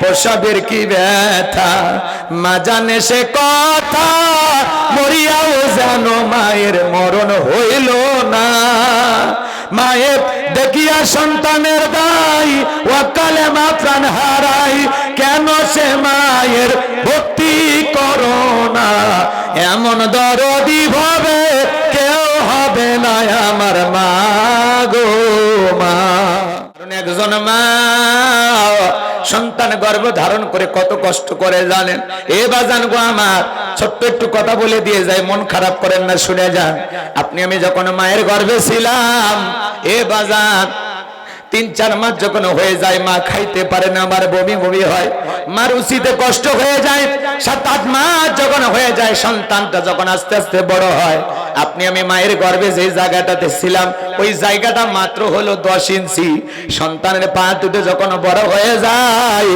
প্রসবের কি ব্যথা? মা জানে সে কথা, মরিয়াও যেন মায়ের মরণ হইল না। মায়ের দেখিয়া সন্তানের দায় ওয়াকালে মা প্রাণ হারাই কেন সে মায়ের ভক্তি করো না? এমন দরদি ভাবে কেউ হবে না আমার মা গো মা। একজন মা সন্তান গর্ভ ধারণ করে কত কষ্ট করে জানেন? এ বাজান গো আমার, ছোট্ট একটু কথা বলে দিয়ে যায়, মন খারাপ করেন না, শুনে যান। আপনি, আমি যখন মায়ের গর্ভে ছিলাম, এ বাজান তিন, চার মাস যখন হয়ে যায়, মা খাইতে পারে না, আমার বমি বমি হয়। মার উচিতে কষ্ট হয়ে যায়। সাত, আট মাস যখন হয়ে যায়, সন্তানটা যখন আস্তে আস্তে বড় হয়, আপনি, আমি মায়ের গর্ভে যে জায়গাটাতে ছিলাম, ওই জায়গাটা মাত্র হলো দশ ইঞ্চি। সন্তানের পা দুটো যখন বড় হয়ে যায়,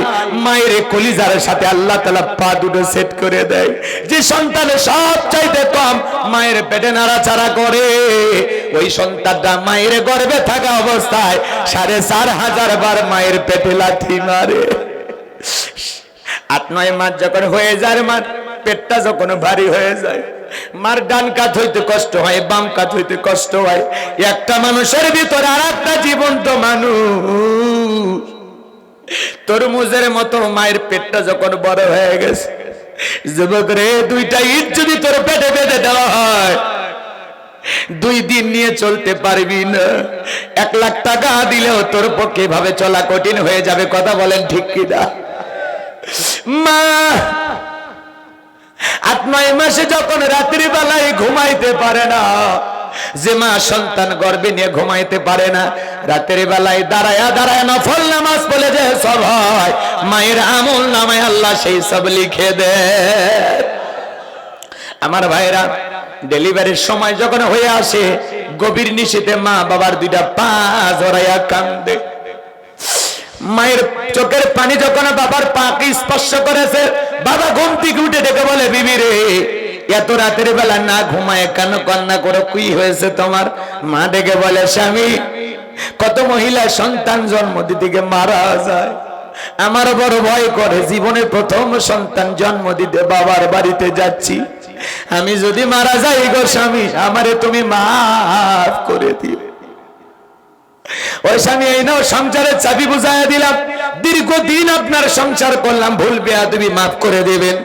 মায়ের কলিজার সাথে আল্লাহ তালা পা দুটো সেট করে দেয়। যে সন্তানের সব চাইতে কম, মায়ের পেটে নাড়াচাড়া করে। ওই সন্তানটা মায়ের গর্বে থাকা অবস্থায় সাড়ে চার হাজার বার মায়ের পেটে লাথি মারে। আট, নয় মাস যখন হয়ে যায় মার, পেটটা যখন ভারী হয়ে যায়, মার ডান কাত হইতে কষ্ট হয়, বাম কাত হইতে কষ্ট হয়। একটা মানুষের ভিতরে আর একটা জীবন্ত মানুষ। তরমুজের মতো মায়ের পেটটা যখন বড় হয়ে গেছে, যুবক রে, দুইটা ইট যদি তোর পেটে বেঁধে দেওয়া হয় দুই দিন নিয়ে চলতে পারবি না। এক লাখ টাকা দিলেও তোর পক্ষে ভাবে চলা কঠিন হয়ে যাবে, কথা বলেন ঠিক কিনা? মা, আট নয় মাসে যখন রাত্রি বেলায় ঘুমাইতে পারে না, যে মা সন্তান গর্বে নিয়ে ঘুমাইতে পারে না রাতের বেলায় দাঁড়ায়া দাঁড়ায় নফল নামাজ বলে যে সব হয়, মায়ের আমল নামায় আল্লাহ সেই সব লিখে দে আমার ভাইরা ডেলিভারির সময় যখন হয়ে আসে, গভীর নিশীতে মা বাবার দুইটা পা জড়াইয়া কান্দে। মায়ের চোখের পানি যখন বাবার পাকে স্পর্শ করেছে, বাবা ঘুম উঠে ডেকে বলে, বিবি রে, এত রাতের বেলা না ঘুমায়, কেন কান্না করে? কি হয়েছে তোমার? মা ডেকে বলে, স্বামী, কত মহিলা সন্তান জন্ম গিয়ে মারা যায়। আমার বড় ভয় করে জীবনের প্রথম সন্তান জন্ম দিতে বাবার বাড়িতে যাচ্ছি। আমি যদি মারা যাই গো স্বামী, আমারে তুমি মাফ করে দিবে ওই স্বামী, এই নাও, সংসারের চাবি বুঝাইয়া দিলাম। দীর্ঘদিন আপনার সংসার করলাম, ভুল বেয়া তুমি মাফ করে দিবেন।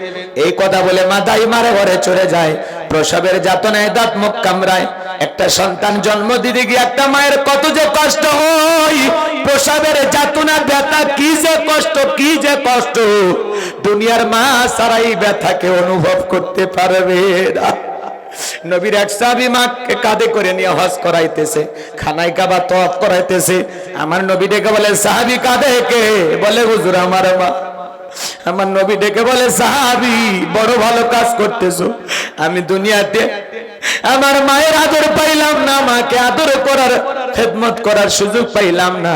এই কথা বলে মা দাই মারে ঘরে চলে যায়। প্রসবের যাতনায় দাঁত মুখ কামড়ায়। একটা সন্তান জন্ম দিতে গিয়ে একটা মায়ের কত যে কষ্ট হয়। প্রসবের যাতনা, ব্যথা, কি যে কষ্ট, কি যে কষ্ট। দুনিয়ার মা সারাই ব্যথাকে অনুভব করতে পারবে না। নবীর এক সাহাবী মাকে কাঁধে করে নিয়ে হজ করাইতেছে, খানায় কাবা তওয়াফ করাইতেছে। আমার নবী ডেকে বলে, সাহাবী কাঁধে কে? বলে, হুজুর আমার মা। আমার নবী ডেকে বলে, সাহাবী, বড় ভালো কাজ করতেছো। আমি দুনিয়াতে আমার মায়ের আদর পাইলাম না, মাকে আদর করার, খেদমত করার সুযোগ পাইলাম না।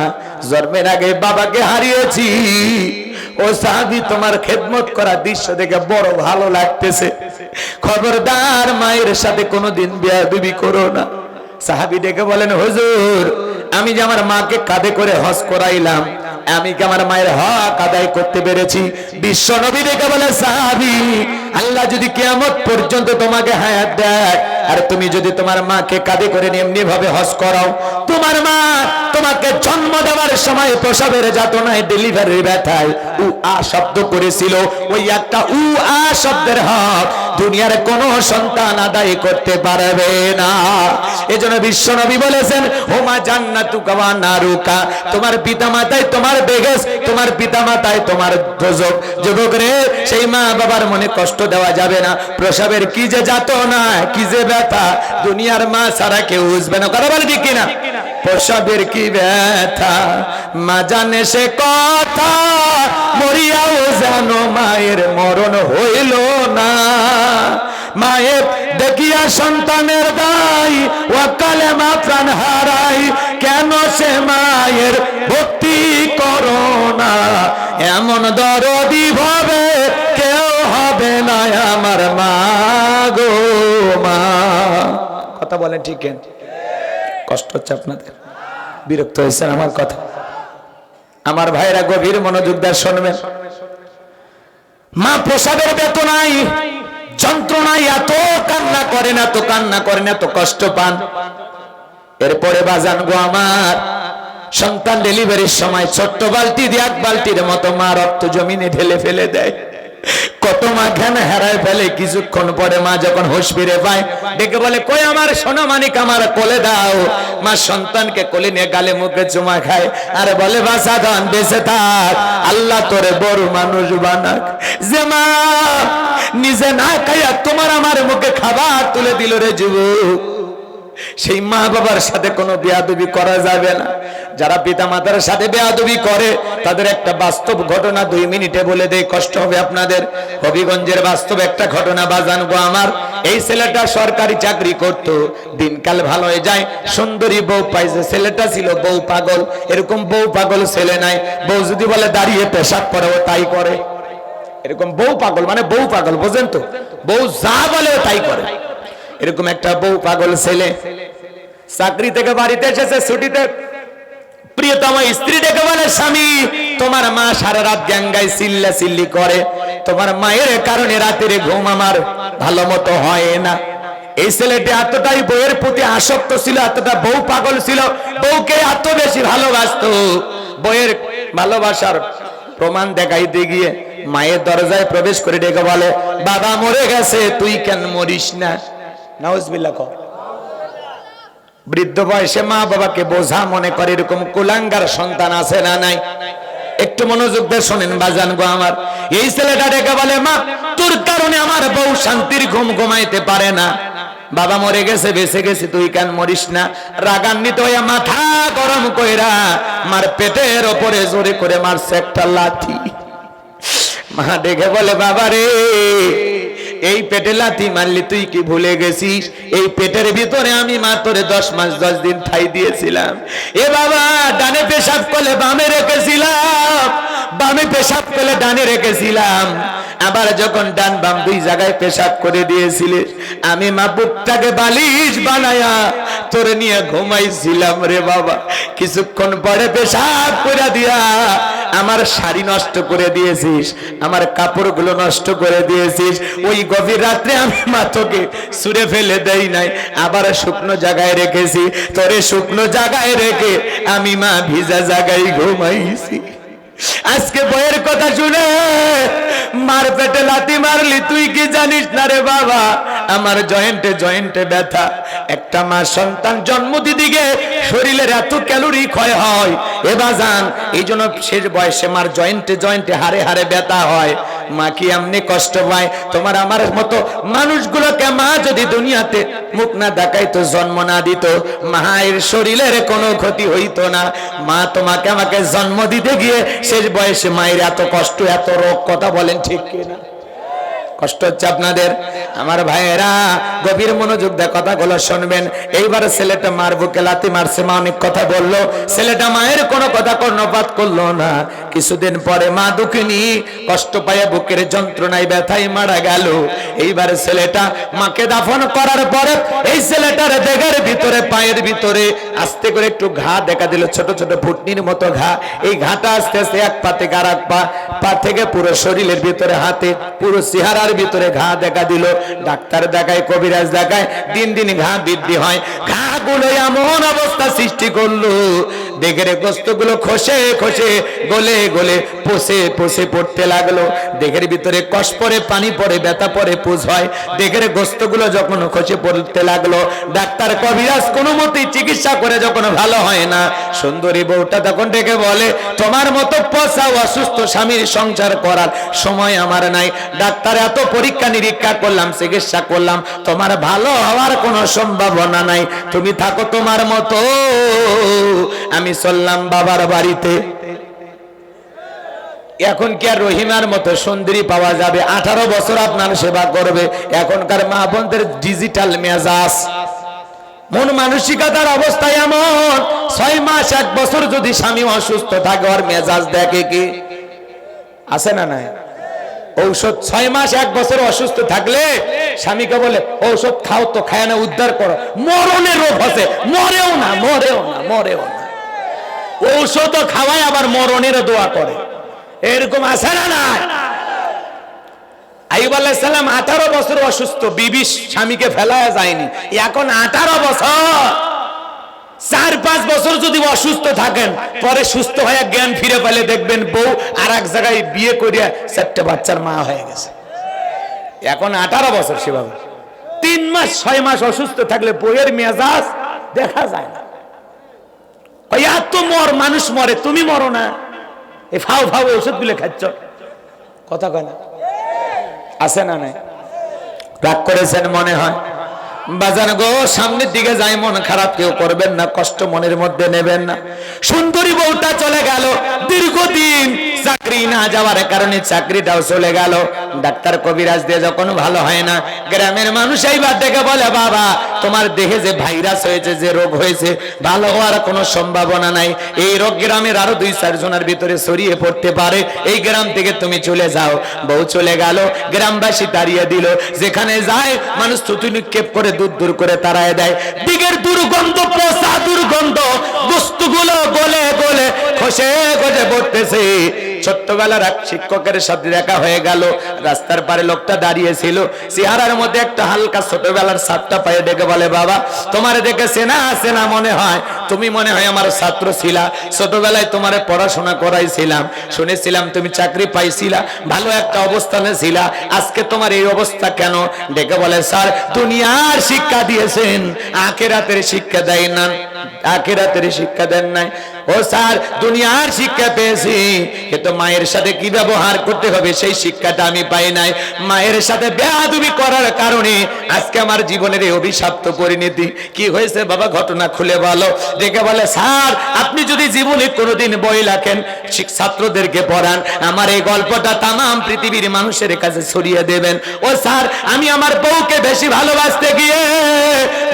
জন্মের আগে বাবাকে হারিয়েছি। ও সাহাবি, তোমার খেদমত করা দৃশ্য দেখে বড় ভালো লাগতেছে। খবরদার মায়ের সাথে কোনোদিন বিয়া বিবি করো না। সাহাবি ডেকে বলেন, হুজুর, আমি যে আমার মাকে কাঁধে করে হজ করাইলাম, আমি কি আমার মায়ের হক আদায় করতে পেরেছি? বিশ্ব নবী ডেকে বলে সাহাবি আল্লাহ যদি কেয়ামত পর্যন্ত তোমাকে হায়াত দেয়, আর তুমি যদি তোমার মাকে কাঁদে করে এমনি ভাবে হজ করাও, তোমার মা তোমাকে জন্ম দেওয়ার সময় প্রসবের যাতনায় ডেলিভারির ব্যথায় উ আ শব্দ করেছিল। ওই একটা উ আ শব্দের হক দুনিয়ার কোন সন্তান আদায় করতে পারবে না। এজন্য বিশ্ব নবী বলেছেন, হোমা জান্নাতু কাওয়া নারুকা। তোমার পিতামাতায় তোমার বেগেস, তোমার পিতামাতায় তোমার দোজক। যুবক রে সেই মা বাবার মনে কষ্ট দেওয়া যাবে না। প্রসবের কি যে যাত না কি যে ব্যথা, দুনিয়ার মা সারা কেউ বুঝবে না। কথা বলে ঠিক কিনা? প্রসবের কি ব্যথা? মা জানে সে কথা, মরিয়াও যেন মায়ের মরণ হইল না। মায়ের দেখিয়া সন্তানের দায় ওয়াকালে মা প্রাণ হারাই কেন সে মায়ের ভক্তি করো না? এমন দরদি ভাবে কেউ হবে না আমার মা গো মা। কথা বলেন ঠিক কষ্ট হচ্ছে আপনাদের। বিরক্ত হয়েছেন আমার কথা। আমার ভাইরা গভীর মনোযোগ দিয়ে শুনবেন। মা প্রসাদের বেতনাই যন্ত্রণায় এত কান্না করেন, এত কান্না করেন, এত কষ্ট পান। এরপরে বাজান গো আমার, সন্তান ডেলিভারির সময় ছোট্ট বালতি দিয়ে এক বালতির মতো মা রক্ত জমিনে ঢেলে ফেলে দেয়। কত মা জ্ঞান হারায় ফেলে, কিছুক্ষণ পরে মা যখন হোশ ফিরে পায়, ডেকে বলে, কই আমার সোনা মানিক, আমার কোলে দাও। মা সন্তানকে কোলে নিয়ে গালে মুখে চুমা খায়, আর বলে, বাসা ধন, বেঁচে থাক। আল্লাহ তোরে বড় মানুষ বানাক। যে মা, নিজে না খাইয়া তোমার আমার মুখে খাবার তুলে দিল রে যুবক। সেই মা বাবার সাথে কোনো বেয়াদবি করা যাবে না। যারা পিতা মাতার সাথে বেয়াদবি করে, তাদের একটা বাস্তব ঘটনা দুই মিনিটে বলে দেয় কষ্ট হবে আপনাদের। হবিগঞ্জের বাস্তব একটা ঘটনা বাজান গো আমার। এই ছেলেটা সরকারি চাকরি করত, দিনকাল ভালো হয়ে যায়, সুন্দরী বউ পাইছে ছেলেটা ছিল বউ পাগল। এরকম বউ পাগল ছেলে নাই। বউ যদি বলে দাঁড়িয়ে পেশাব করে, ও তাই করে। এরকম বউ পাগল মানে বউ পাগল, বোঝেন তো? বউ যা বলে তাই করে। এরকম একটা বউ পাগল ছেলে। চাকরি থেকে বাড়িতে এসেছে, ছুটিতে। প্রিয়তম স্ত্রী ডেকে বলে, স্বামী, তোমার মা সারা রাত গ্যাঙ্গায় চিল্লা চিল্লি করে। তোমার মায়ের কারণে রাতের ঘুম আমার ভালো মতো হয় না। এই ছেলেটি এতটাই বউয়ের প্রতি আসক্ত ছিল, এতটা বউ পাগল ছিল, বউকে এত বেশি ভালোবাসতো। বইয়ের ভালোবাসার প্রমাণ দেখাইতে গিয়ে মায়ের দরজায় প্রবেশ করে ডেকে বলে, বাবা মরে গেছে, তুই কেন মরিস না? নাউজবিল্লাহ কর। বৃদ্ধ বয়সে মা বাবাকে বোঝা মনে করে এরকম কুলাঙ্গার সন্তান আছে না নাই? একটু মনোযোগ দিয়ে শোনেন বাজান গো আমার। এই ছেলেটা ডেকে বলে, মা, তোর কারণে আমার বউ শান্তির ঘুম ঘুমাইতে পারে না। বাবা মরে গেছে, বেঁচে গেছে, তুই কেন মরিস না? রাগান্বিত হইয়া মাথা গরম কইরা মার পেটের ওপরে জোরে করে মারছে একটা লাঠি। মা দেখে বলে, বাবা রে এই পেটে লাথি মারলি তুই কি ভুলে গেছিস? এই পেটের ভিতরে আমি মা তোরে দশ মাস, দশ দিন ঠাই দিয়েছিলাম। এ বাবা, ডানে পেশাব করলে বামে রেখেছিলাম। বামে পেশাব করলে ডানে রেখেছিলাম। আবার যখন ডান বাম দুই জায়গায় পেশাব করে দিয়েছিলিস আমি মা বুকটাকে বালিশ বানায়া তোরে নিয়ে ঘুমাইছিলাম রে বাবা। কিছুক্ষণ পরে পেশাব করে দিয়া আমার শাড়ি নষ্ট করে দিয়েছিস, আমার কাপড়গুলো নষ্ট করে দিয়েছিস, ওই গভীর রাত্রে আমি মা তোকে সুরে ফেলে দেই নাই, আবার শুকনো জায়গায় রেখেছি, তোরে শুকনো জায়গায় রেখে আমি মা ভিজা জায়গায় ঘুমাইছি। আজকে বইয়ের কথা শুনে মার পেটে লাতি মারলি, তুই কি জানিস? না রে বাবা, আমার জয়েন্টে জয়েন্টে ব্যথা। একটা মা সন্তান জন্ম দিদিকে শরীরের এত ক্যালোরি ক্ষয় হয়। এ বাজান, এই জন্য শেষ বয়সে মার জয়েন্টে জয়েন্টে হারে হারে ব্যথা হয়। মা কি এমনি কষ্ট পায়? তোমার আমার মতো মানুষগুলোকে মা যদি দুনিয়াতে মুখ না দেখাইতো জন্ম না দিত। মায়ের শরীরের কোনো ক্ষতি হইতো না। মা তোমাকে আমাকে জন্ম দিতে গিয়ে শেষ বয়সে মায়ের এত কষ্ট, এত রোগ, কথা বলেন ঠিক কিনা? কষ্ট হচ্ছে আপনাদের? আমার ভাইয়েরা, গভীর মনোযোগ দিয়ে কথাগুলো শুনবেন। এইবার ছেলেটা মার বুকে লাতি মারছে, মা অনেক কথা বলল। ছেলেটা মায়ের কোনো কথা কর্ণপাত করল না। কিছুদিন পরে মা দুঃখিনী কষ্ট পায়ে বুকের যন্ত্রণায় ব্যথায় মারা গেল। এইবার ছেলেটা মাকে দাফন করার পরে এই ছেলেটার দেহের ভিতরে, পায়ের ভিতরে আস্তে করে একটু ঘা দেখা দিল, ছোট ছোট ফুটনির মতো ঘা। এই ঘাটা আস্তে আস্তে এক পা থেকে আর এক পা পা থেকে পুরো শরীরের ভিতরে, হাতে পুরো চেহারার ভিতরে ঘা দেখা দিল। ডাক্তার দেখায়, কবিরাজ দেখায়, দিন দিন ঘা বৃদ্ধি হয়। ঘা গুলো এমন অবস্থা সৃষ্টি করল দেখে গোস্তগুলো খসে খসে গলে গলে পচে পচে পড়তে লাগল। দেখের ভিতরে কষ পরে পানি পড়ে, ব্যথা পড়ে, পুজ হয়। দেখের গোস্তগুলো যখন খসে পড়তে লাগল, ডাক্তার কবিরাজ কোনো মতেই চিকিৎসা করে যখন ভালো হয় না। সুন্দরী বউটা তখন ডেকে বলে, তোমার মতো পচা অসুস্থ স্বামীর সংসার করার সময় আমার নাই। ডাক্তার, এত পরীক্ষা নিরীক্ষা করলাম, চিকিৎসা করলাম, তোমার ভালো হওয়ার কোনো সম্ভাবনা নাই। তুমি থাকো তোমার মতো। আমি চললাম বাবার বাড়িতে। এখন কি আর রহিমার মতো সুন্দরী পাওয়া যাবে? আঠারো বছর আপনার সেবা করবে। এখনকার মা বোনদের ডিজিটাল মেজাজ। মন মানসিকতার অবস্থা এমন। ছয় মাস, এক বছর যদি স্বামী অসুস্থ থাকে, ওর মেজাজ দেখে কি? আছে না নাই? ঔষধ ছয় মাস, এক বছর অসুস্থ থাকলে স্বামীকে বলে, ঔষধ খাও তো, খায় না, উদ্ধার করো। মরণের রোগ হচ্ছে। মরেও না মরেও না মরেও না। ঔষধ খাওয়ায় আবার মরণের দোয়া করে। এরকম আছে না না আইব আঠারো বছর অসুস্থ, বিবি স্বামীকে ফেলায় যায়নি। এখন আঠারো বছর। চার পাঁচ বছর যদি অসুস্থ থাকেন, পরে সুস্থ হয়ে জ্ঞান ফিরে পেলে দেখবেন বউ আর এক জায়গায় বিয়ে করিয়া চারটে বাচ্চার মা হয়ে গেছে। এখন আঠারো বছর সেভাবে। তিন মাস, ছয় মাস অসুস্থ থাকলে বইয়ের মেজাজ দেখা যায় না। এত মর, মানুষ মরে, তুমি মরো না। এই ফাও ফাও ওষুধগুলো খাচ্ছ। কথা কয় না। আছে না নাই? রাগ করেছেন মনে হয়? বাজান গো, সামনের দিকে যাই, মন খারাপ কেউ করবেন না, কষ্ট মনের মধ্যে নেবেন না। সুন্দরী বউটা চলে গেল, দীর্ঘদিন চাকরি না যাওয়ার কারণে চাকরিটাও চলে গেল। ডাক্তার কবিরাজ দিয়ে যখন ভালো হয় না, গ্রামের মানুষ এইবার দেখে বলে, বাবা, তোমার দেহে যে ভাইরাস হয়েছে, যে রোগ হয়েছে, ভালো হওয়ার কোনো সম্ভাবনা নাই। এই রোগ গ্রামের আরও দুই, চার জনের ভিতরে ছড়িয়ে পড়তে পারে। এই গ্রাম থেকে তুমি চলে যাও। বউ চলে গেল, গ্রামবাসী তাড়িয়ে দিল। যেখানে যায়, মানুষ থুতু নিক্ষেপ করে দূর দূর করে তাড়ায় দেয়। দিকের দুর্গন্ধ পোষা দুর্গন্ধ, বস্তুগুলো গলে গলে খসে খসে পড়তেছে। ছোট্টবেলার এক শিক্ষকের সাথে দেখা হয়ে গেল। রাস্তার পারে লোকটা দাঁড়িয়েছিল। চেহারার মধ্যে একটা হালকা ছোটবেলার সাতটা পায়ে ডেকে বলে, বাবা, তোমার দেখে সেনা সেনা মনে হয়? তুমি মনে হয় আমার ছাত্র ছিলা। ছোটবেলায় তোমার পড়াশোনা করাইছিলাম। শুনেছিলাম তুমি চাকরি পাইছিলা। ভালো একটা অবস্থানে ছিলা। আজকে তোমার এই অবস্থা কেন? ডেকে বলে, স্যার, দুনিয়ার শিক্ষা দিয়েছেন। আখেরাতের শিক্ষা দেয় না। আখেরাতের শিক্ষা দেন নাই। ও স্যার, দুনিয়ার শিক্ষা পেয়েছি। কিন্তু মায়ের সাথে কি ব্যবহার করতে হবে সেই শিক্ষাটা আমি পাই নাই। মায়ের সাথে বেয়াদবি করার কারণে আজকে আমার জীবনের এই অভিশপ্ত পরিণতি। কি হয়েছে বাবা, ঘটনা খুলে বলো। দেখে বলে, স্যার, আপনি যদি জীবনে কোনোদিন বই লেখেন ছাত্রদেরকে পড়ান, আমার এই গল্পটা তামাম পৃথিবীর মানুষের কাছে ছড়িয়ে দেবেন। ও স্যার, আমি আমার বউকে বেশি ভালোবাসতে গিয়ে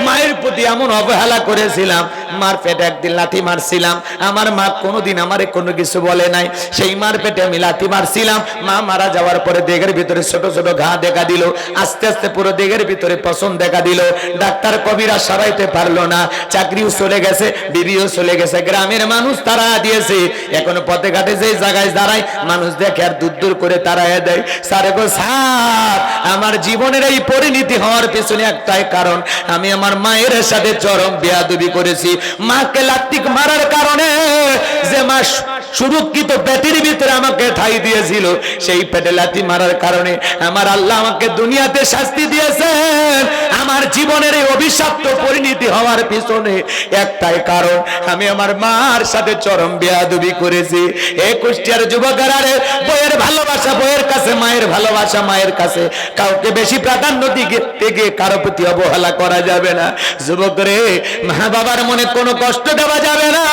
মায়ের প্রতি এমন অবহেলা করেছিলাম মার পেটে একদিন লাথি মারছিলাম। আমার মা কোনোদিন আমারে কোনো কিছু বলে নাই। সেই মার পেটে আমি লাথি মারছিলাম। মা মারা যাওয়ার পরে দেহের ভিতরে ছোট ছোট ঘা দেখা দিল। আস্তে আস্তে পুরো দেহের ভিতরে পছন্দ দেখা দিল। ডাক্তার কবিরা সরাইতে পারল না। চাকরিও চলে গেছে, বিবিও চলে গেছে। গ্রামের মানুষ তারা দিয়েছে। এখন পথে ঘাটে যে জায়গায় দাঁড়ায়, মানুষ দেখে আর দূর দূর করে তারায় দেয়। স্যারে গো, স্যার, আমার জীবনের এই পরিণতি হওয়ার পেছনে একটাই কারণ। আমি আমার মায়ের সাথে চরম বেয়াদবি করেছি। মাকে লাত্তিক মারার কারণে যে মা সুরক্ষিত পেটের ভিতরে আমাকে ঠাই দিয়েছিল, সেই পেটে লাথি মারার কারণে আমার আল্লাহ আমাকে দুনিয়াতে শাস্তি দিয়েছেন। আমার জীবনের এই অভিশপ্ত পরিণতি হওয়ার পিছনে একটাই কারণ, আমি আমার মার সাথে চরম বেয়াদবি করেছি। এ কুষ্টিয়ার যুবকেরা রে, বইয়ের ভালোবাসা, বইয়ের কাছে, মায়ের ভালোবাসা, মায়ের কাছে। কাউকে বেশি প্রাধান্য দিকে থেকে কারও প্রতি অবহেলা করা যাবে না। যুবক রে, মা বাবার মনে কোনো কষ্ট দেওয়া যাবে না।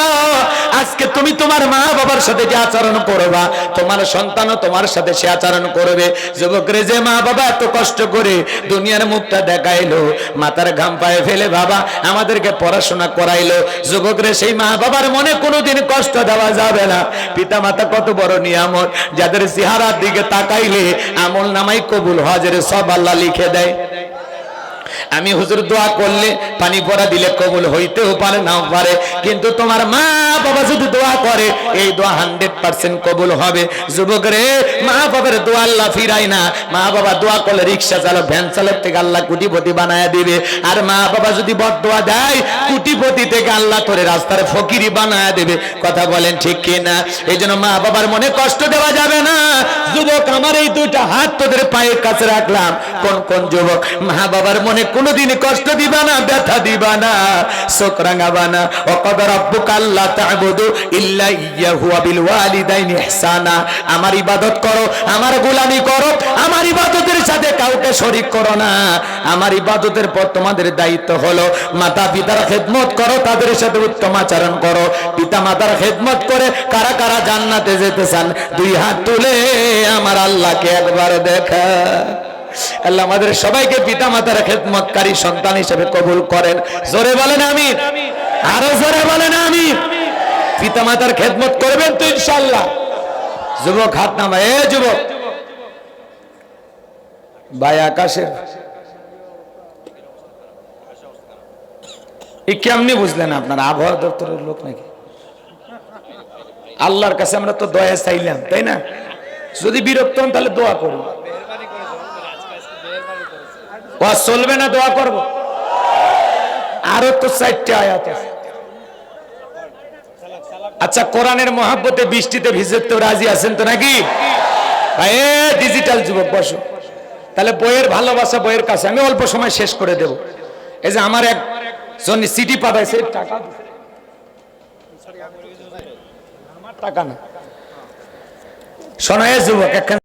আজকে তুমি তোমার মা বাবার সাথে যে আচরণ করবা, তোমার সন্তানও তোমার সাথে সে আচরণ করবে। যুবক রে যে মা বাবা এত কষ্ট করে দুনিয়ার মুখটা দেখাইলো, মাথার ঘাম পায়ে ফেলে বাবা আমাদেরকে পড়াশোনা করাইলো যুবক রে সেই মা বাবার মনে কোনোদিন কষ্ট দেওয়া যাবে না। পিতা মাতা কত বড় নিয়ামত, যাদের চেহারার দিকে তাকাইলে আমল নামাই কবুল হজের সব আল্লাহ লিখে দেয়। আমি হুজুর দোয়া করলে পানি পড়া দিলে কবুল হইতেও পারে নাও পারে। কিন্তু তোমার মা বাবা যদি দোয়া করে, এই দোয়া হান্ড্রেড পার্সেন্ট কবুল হবে। যুবক রে মা বাবার দোয়া আল্লাহ ফিরাই না। মা বাবা দোয়া করলে রিক্সা চালক, ভ্যান চালক থেকে আল্লাহ কুটিপতি বানায় দিবে। আর মা বাবা যদি বদ দোয়া দেয়, কুটিপতি থেকে আল্লাহ তোরে রাস্তার ফকিরি বানায় দেবে। কথা বলেন ঠিক কি না এই জন্য মা বাবার মনে কষ্ট দেওয়া যাবে না। যুবক, আমার এই দুইটা হাত তোদের পায়ের কাছে রাখলাম। কোন কোন যুবক, মা বাবার মনে কোনোদিন কষ্ট দিবা না, ব্যথা দিবা না চোখ রাঙাবা না। কদর রব্বুকা আল্লাহ তা'বুদু ইল্লা ইয়াহু বিল ওয়ালিদাইনি ইহসানা। আমার ইবাদত করো, আমার গোলামি করো, আমার ইবাদতের সাথে কাউকে শরীক করো না। আমার ইবাদতের পর তোমাদের দায়িত্ব হলো মাতা পিতার খেদমত করো, তাদের সাথে উত্তম আচরণ করো। পিতা মাতার খেদমত করে কারা কারা জান্নাতে যেতে চান, দুই হাত তুলে আমার আল্লাহকে একবার দেখা। আল্লাহ আমাদের সবাইকে পিতা মাতার খেদমতকারী সন্তান হিসেবে কবুল করেন। জোরে বলেন আমি আরও জোরে বলেন আমি পিতা মাতার খেদমত করবেন তো ইনশাল্লাহ যুবক, হাত নামা এ যুবক। ভাই আকাশের। এই কেমনি বুঝলেন আপনার? আবহাওয়া দপ্তরের লোক নাকি? আল্লাহর কাছে আমরা তো দয়া চাইলাম, তাই না? যদি বিরক্ত হন তাহলে দোয়া করুন। চলবে না, দোয়া করব। আরও তো চারটে আয়াত আছে। আচ্ছা কোরআনের মহাব্বতে বৃষ্টিতে ভিজে তো রাজি আছেন তো নাকি? ডিজিটাল যুবক, বসো। তাহলে বইয়ের ভালোবাসা বইয়ের কাছে, আমি অল্প সময় শেষ করে দেব। এই যে আমার এক জন সিটি পাঠাইছে, টাকা টাকা না। শোনো, এ যুবক, একখান